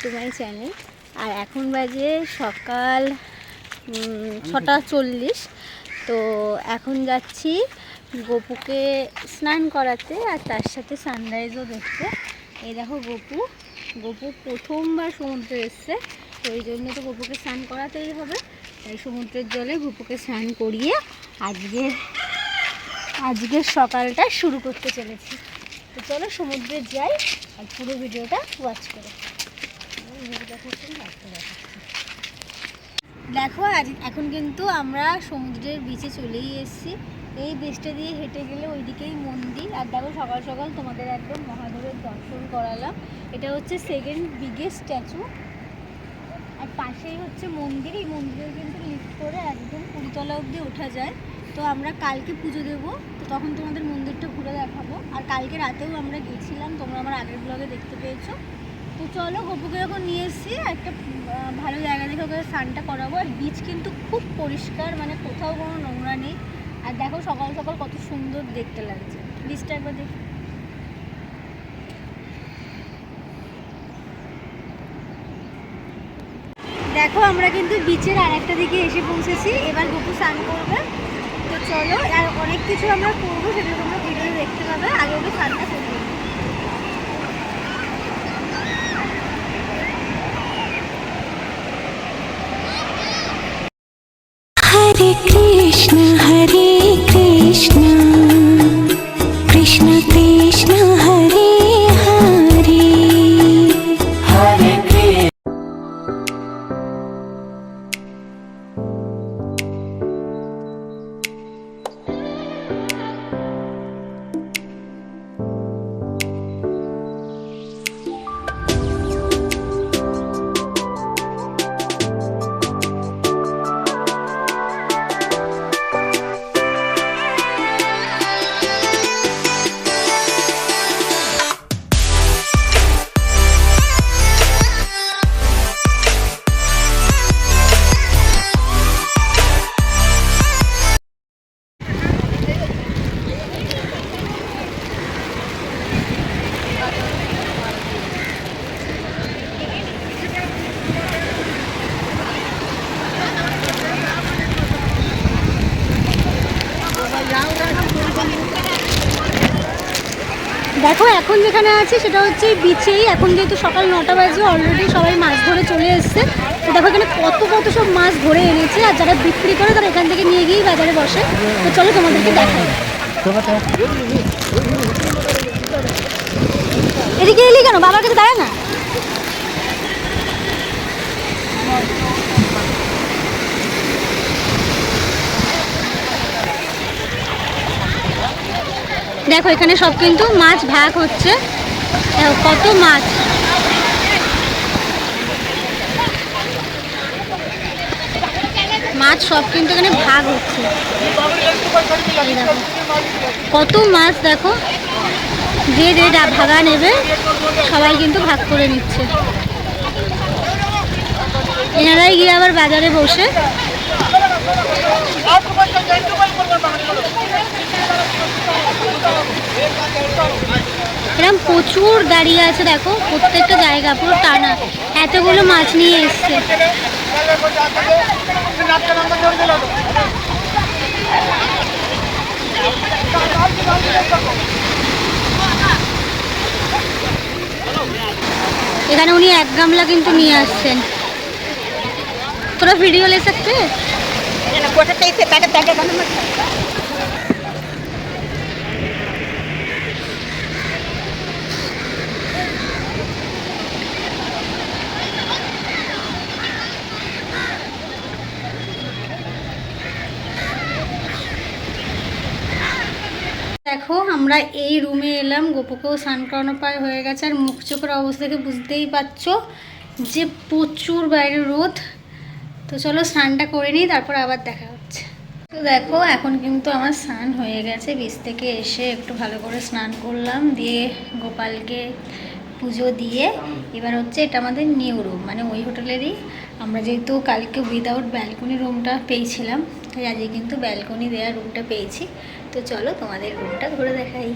To my channel আর এখন বাজে সকাল ছটা চল্লিশ। তো এখন যাচ্ছি গপুকে স্নান করাতে আর তার সাথে সানরাইজও দেখতে। এই দেখো গপু। গপু প্রথমবার সমুদ্রে এসছে। তো জন্য তো গপুকে স্নান করাতেই হবে। তাই সমুদ্রের জলে গপুকে স্নান করিয়ে আজকের আজকের সকালটা শুরু করতে চলেছি। তো চলো সমুদ্রে যাই আর পুরো ভিডিওটা ওয়াচ করো। দেখো, আজ এখন কিন্তু আমরা সমুদ্রের বিচে চলেই এসেছি। এই বেসটা দিয়ে হেঁটে গেলে ওইদিকেই মন্দির। আর দেখো, সকাল সকাল তোমাদের একদম মহাদেবের দর্শন করালাম। এটা হচ্ছে সেকেন্ড বিগেস্ট স্ট্যাচু আর পাশেই হচ্ছে মন্দির। এই মন্দিরে কিন্তু লিফট করে একদম পুরীতলা অবধি ওঠা যায়। তো আমরা কালকে পুজো দেবো। তো তখন তোমাদের মন্দিরটা ঘুরে দেখাবো। আর কালকে রাতেও আমরা গেছিলাম। তোমরা আমার আগের ব্লগে দেখতে পেয়েছ। তো চলো গপুকে যখন নিয়ে এসেছি, একটা ভালো জায়গা দেখে ওকে স্নানটা করাবো। আর বিচ কিন্তু খুব পরিষ্কার মানে কোথাও কোনো নোংরা নেই। আর দেখো সকাল সকাল কত সুন্দর দেখতে লাগছে। বিচটা একবার দেখি। দেখো আমরা কিন্তু বিচের আর একটা দিকে এসে পৌঁছেছি। এবার গপু স্নান করবে। তো চলো, আর অনেক কিছু আমরা করব, সেগুলো তোমরা ভিডিও দেখতে পাবে। আগে ওকে স্নানটা করব Krishna. দেখো, এখন যেখানে আছে সেটা হচ্ছে বিচেই এখন যেহেতু সকাল নটা বাজে অলরেডি সবাই মাছ ধরে চলে এসছে। তো দেখো, এখানে কত কত সব মাছ ধরে এনেছে, আর যারা বিক্রি করে তারা এখান থেকে নিয়ে গিয়েই বাজারে বসে। তো চলো তোমাদেরকে দেখাই। এদিকে এলি কেন? বাবার কাছে দেয় না। দেখো, এখানে সব কিন্তু মাছ ভাগ হচ্ছে। কত মাছ? মাছ সব কিন্তু এখানে ভাগ হচ্ছে। কত মাছ দেখো? যে যে ভাগা নেবে, সবাই কিন্তু ভাগ করে নিচ্ছে। এনারাই গিয়ে আবার বাজারে বসে। এরকম প্রচুর দাঁড়িয়ে আছে দেখো প্রত্যেকটা জায়গা পুরো টানা এতগুলো মাছ নিয়ে এসছে এখানে উনি এক গামলা কিন্তু নিয়ে আসছেন তোরা ভিডিও লে सकते हैं? দেখো, আমরা এই রুমে এলাম। গোপুকেও স্নান করানো প্রায় হয়ে গেছে। আর মুখ চোখের অবস্থা দেখে বুঝতেই পারছ যে প্রচুর বাইরে রোদ। তো চলো স্নানটা করে নিই, তারপর আবার দেখা হচ্ছে। তো দেখো, এখন কিন্তু আমার স্নান হয়ে গেছে। বীজ থেকে এসে একটু ভালো করে স্নান করলাম। দিয়ে গোপালকে পুজো দিয়ে এবার হচ্ছে এটা আমাদের নিউ রুম। মানে ওই হোটেলেরই আমরা যেহেতু কালকে উইদাউট ব্যালকনি রুমটা পেয়েছিলাম, তাই আজকে কিন্তু ব্যালকনি দেওয়ার রুমটা পেয়েছি। তো চলো তোমাদের রুমটা ঘুরে দেখাই।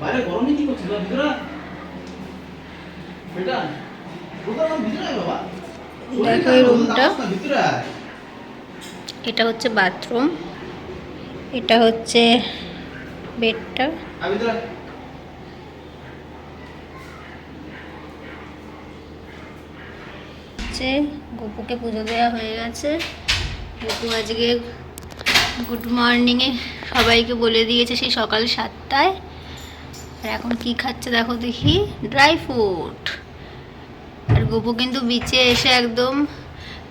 বাইরে গরমে কি করছিল ভিতরে? বেটা দেখো এই রুমটা ভিতরে। এটা হচ্ছে বাথরুম এটা হচ্ছে বেডটা। হচ্ছে গপুকে পুজো দেওয়া হয়ে গেছে। গপু আজকে গুড মর্নিংয়ে সবাইকে বলে দিয়েছে সেই সকাল সাতটায়। আর এখন কি খাচ্ছে দেখো দেখি? ড্রাই ফ্রুট আর গপু কিন্তু বিচে এসে একদম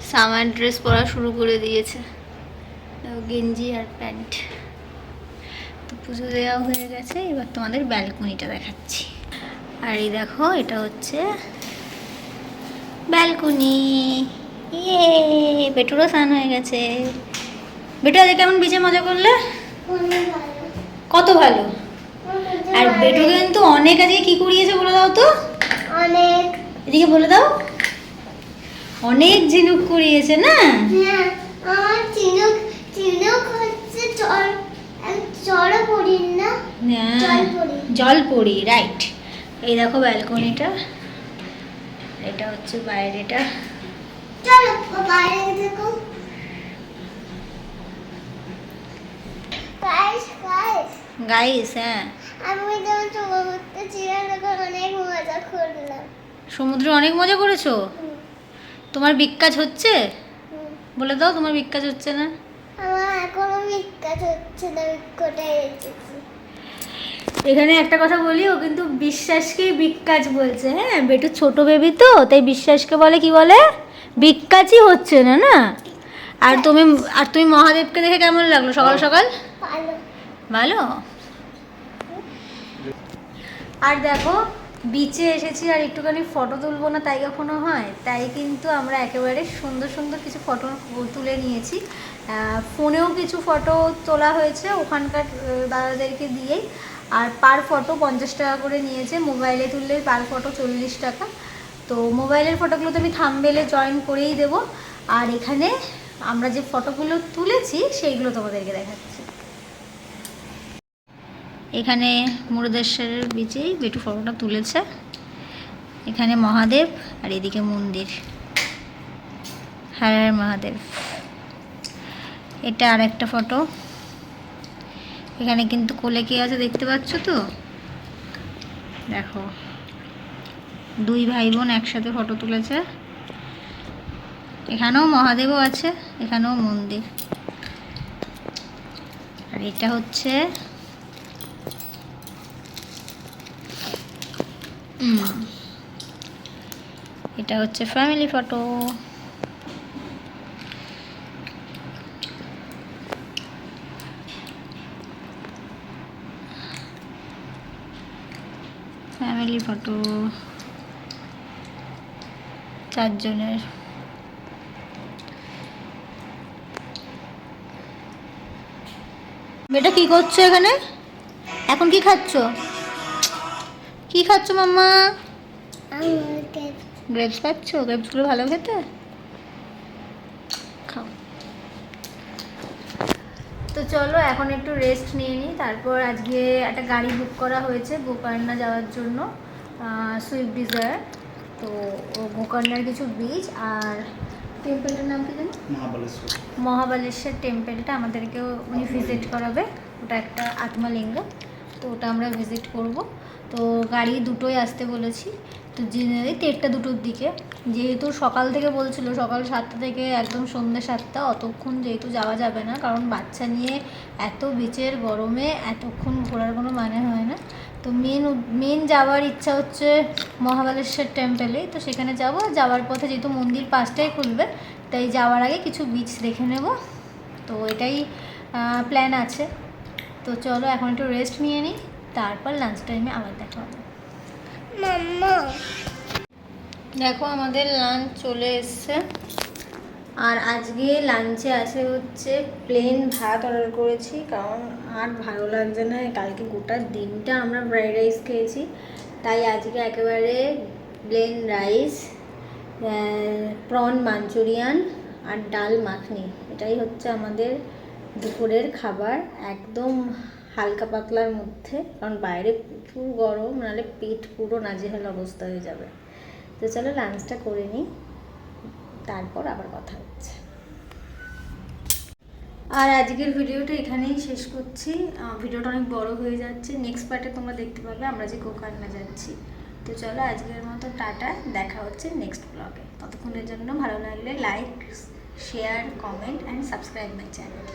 সামার ড্রেস পরা শুরু করে দিয়েছে। গেঞ্জি আর প্যান্ট। তো পুজো দেওয়া হয়ে গেছে, এবার তোমাদের ব্যালকনিটা দেখাচ্ছি। আর এই দেখো, এটা হচ্ছে ব্যালকনি ইয়ে বেটুরও স্নান হয়ে গেছে। বেটু আজকে কেমন বিচে মজা করলে? কত ভালো? আর বেটু কিন্তু অনেক আজকে কি করিয়েছে বলে দাও তো? অনেক। এদিকে বলে দাও। অনেক ঝিনুক করিয়েছে না? হ্যাঁ আমার চিনুক চিনুক হচ্ছে পড়ি না? জলপরি। জলপরি রাইট এই দেখো ব্যালকনিটা এটা হচ্ছে বাইরেটা। চলো বাইরে দেখো। গাইস গাইস গাইস হ্যাঁ। আমি যখন সমুদ্রে ছিলাম তখন অনেক মজা করলাম। সমুদ্রে অনেক মজা করেছ? তোমার বিকাজ হচ্ছে? বলে দাও তোমার বিকাজ হচ্ছে না? আমার এখনও বিকাশ হচ্ছে না এসেছি? এখানে একটা কথা বলি ও কিন্তু বিশ্বাসকেই বিকাজ বলছে হ্যাঁ? বেটু ছোট বেবি তো তাই বিশ্বাসকে বলে কি বলে? বিকাজই হচ্ছে না না? আর তুমি আর তুমি মহাদেবকে দেখে কেমন লাগল? সকাল সকাল? ভালো। আর দেখো বিচে এসেছি আর একটুখানি ফটো তুলবো না তাই কখনো হয়? তাই কিন্তু আমরা একেবারে সুন্দর সুন্দর কিছু ফটো তুলে নিয়েছি। ফোনেও কিছু ফটো তোলা হয়েছে ওখানকার দাদাদেরকে দিয়েই। আর পার ফটো পঞ্চাশ টাকা করে নিয়েছে। মোবাইলে তুললে পার ফটো চল্লিশ টাকা। তো মোবাইলের ফটোগুলো তো আমি থামবেলে জয়েন করেই দেবো। আর এখানে আমরা যে ফটোগুলো তুলেছি সেইগুলো তোমাদেরকে দেখাচ্ছি। এখানে মুরুদেশ্বরের বিচেই বেটু ফটোটা তুলেছে, এখানে মহাদেব আর এদিকে মন্দির। হ্যাঁ মহাদেব। এটা আর একটা ফটো। এখানে কিন্তু কোলে কে আছে দেখতে পাচ্ছ তো? দেখো। দুই ভাই বোন একসাথে ফটো তুলেছে। এখানেও মহাদেবও আছে, এখানেও মন্দির। আর এটা হচ্ছে এটা হচ্ছে ফ্যামিলি ফটো ফ্যামিলি ফটো চারজনের। বেটা কি করছ এখানে? এখন কি খাচ্ছো? কি খাচ্ছো মাম্মা? গ্রেপস খাচ্ছ? গ্রেপসগুলো ভালো খেতে? খাও। তো চলো এখন একটু রেস্ট নিয়ে নিই। তারপর আজকে একটা গাড়ি বুক করা হয়েছে গোকর্ণা যাওয়ার জন্য সুইফট ডিজায়ার তো ও গোকর্ণার কিছু বীজ আর টেম্পলটার নাম কি জানি? মহাবালেশ্বর। মহাবালেশ্বর টেম্পলটা আমাদেরকেও উনি ভিজিট করাবে। ওটা একটা আত্মালিঙ্গ। তো ওটা আমরা ভিজিট করব। তো গাড়ি দুটোই আসতে বলেছি। তো জেনারেলি দেড়টা দুটোর দিকে। যেহেতু সকাল থেকে বলছিল, সকাল সাতটা থেকে একদম সন্ধ্যে সাতটা, অতক্ষণ যেহেতু যাওয়া যাবে না, কারণ বাচ্চা নিয়ে এত বিচের গরমে এতক্ষণ ঘোরার কোনো মানে হয় না। তো মেন মেন যাওয়ার ইচ্ছা হচ্ছে মহাবালেশ্বর টেম্পলে তো সেখানে যাব যাওয়ার পথে যেহেতু মন্দির পাঁচটায় খুলবে, তাই যাওয়ার আগে কিছু বিচ দেখে নেব। তো এটাই প্ল্যান আছে। তো চলো এখন একটু রেস্ট নিয়ে নিই। তারপর লাঞ্চ টাইমে আবার দেখা হবে। মাম্মা। দেখো আমাদের লাঞ্চ চলে এসছে। আর আজকে লাঞ্চে আছে হচ্ছে প্লেন ভাত অর্ডার করেছি কারণ আর ভালো লাগছে না। কালকে গোটা দিনটা আমরা ফ্রাইড রাইস খেয়েছি তাই আজকে একেবারে প্লেন রাইস প্রন মাঞ্চুরিয়ান আর ডাল মাখনি। এটাই হচ্ছে আমাদের দুপুরের খাবার। একদম হালকা পাতলার মধ্যে, কারণ বাইরে প্রচুর গরম, নাহলে পেট পুরো নাজেহাল অবস্থা হয়ে যাবে। তো চলো লাঞ্চটা করে নিই, তারপর আবার কথা হচ্ছে। আর আজকের ভিডিওটা এখানেই শেষ করছি। ভিডিওটা অনেক বড় হয়ে যাচ্ছে। নেক্সট পার্টে তোমরা দেখতে পাবে আমরা যে গোকান্না যাচ্ছি। তো চলো আজকের মতো টাটা, দেখা হচ্ছে নেক্সট ব্লগে ততক্ষণের জন্য ভালো লাগলে like share comment and subscribe my channel